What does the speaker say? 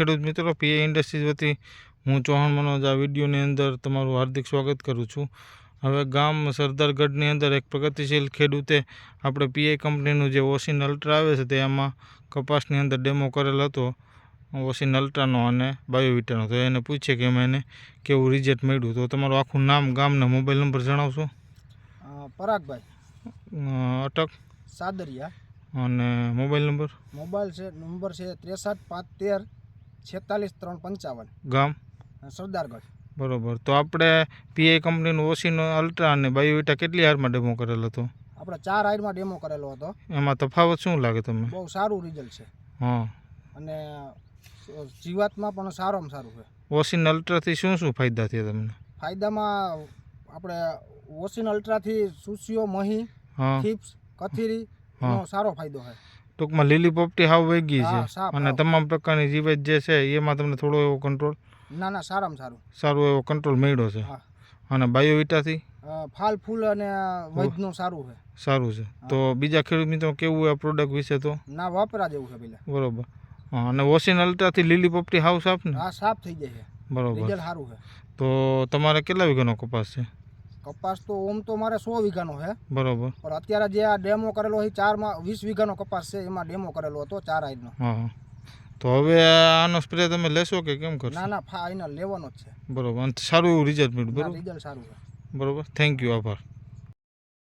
ખેડૂત મિત્રો પીએ ઇન્ડસ્ટ્રીઝ વતી હું ચૌહાણ મનોજ. આ વિડીયોની અંદર તમારું હાર્દિક સ્વાગત કરું છું. હવે ગામ સરદારગઢની અંદર એક પ્રગતિશીલ ખેડૂતે આપણે પીએ કંપનીનું જે ઓસિન અલ્ટ્રા આવે છે તે એમાં કપાસની અંદર ડેમો કરેલ હતો ઓસિન અલ્ટ્રાનો અને બાયોવિટાનો. તો એને પૂછે કે એમાં એને કેવું રિઝલ્ટ મળ્યું. તો તમારું આખું નામ ગામના મોબાઈલ નંબર જણાવશો? પરાગભાઈ. અટક. સાદરિયા. અને મોબાઈલ નંબર? મોબાઈલ છે નંબર છે ત્રેસઠ પાંચ તેર છેતાલીસ ત્રણ પંચાવન. ગામ? સરદારગઢ. બરોબર. તો આપણે પીઆઈ કંપનીનું ઓસીનો અલ્ટ્રા અને બાયોવિટા કેટલી હારમાં ડેમો કરેલો હતો? આપણે ચાર હારમાં ડેમો કરેલો હતો. એમાં તફાવત શું લાગે તમને? બહુ સારું રિઝલ્ટ છે. હા. અને જીવાતમાં પણ સારામાં સારું છે. ઓસિન અલ્ટ્રાથી શું શું ફાયદા થયા તમને? ફાયદામાં આપણે ઓસિન અલ્ટ્રાથી સુસીઓ મહી ચિપ્સ કથીરી સારો ફાયદો છે. ટૂંકમાં લીલી પોપટી હાવ વેગી હા, છે. અને તમામ પ્રકારની જીવાત જે છે એમાં તમને થોડો એવો કંટ્રોલ ના ના સારામાં સારું. સારો એવો કંટ્રોલ મળ્યો છે. હા. અને બાયોવિટાથી ફાલ ફૂલ અને વૈદનું સારું છે. સારું છે. તો બીજા ખેડૂત મિત્રો કેવું આ પ્રોડક્ટ વિશે તો? ના વાપરા જેવું છે પેલા. બરોબર. અને ઓસિન અલ્ટ્રાથી લીલી પોપટી હાવ સાફ ને? હા સાફ થઈ જાય છે. બરોબર. સારું છે. તો તમારે કેટલા વીઘાનો કપાસ છે? કપાસ તો ઓમ તો મારે સો વીઘાનો છે. બરોબર. પણ અત્યારે જે આ ડેમો કરેલો છે ચારમાં વીસ વીઘાનો કપાસ છે એમાં ડેમો કરેલો હતો ચાર આઈનો હા હા. તો હવે આનો સ્પ્રે તમે લેશો કે કેમ કરશો? ના ના ફા આઈના લેવાનો જ છે. બરોબર. સારું એવું રિઝલ્ટ મળ્યું બરોબર? રિઝલ્ટ સારું છે. બરોબર. થેન્ક યુ આભાર.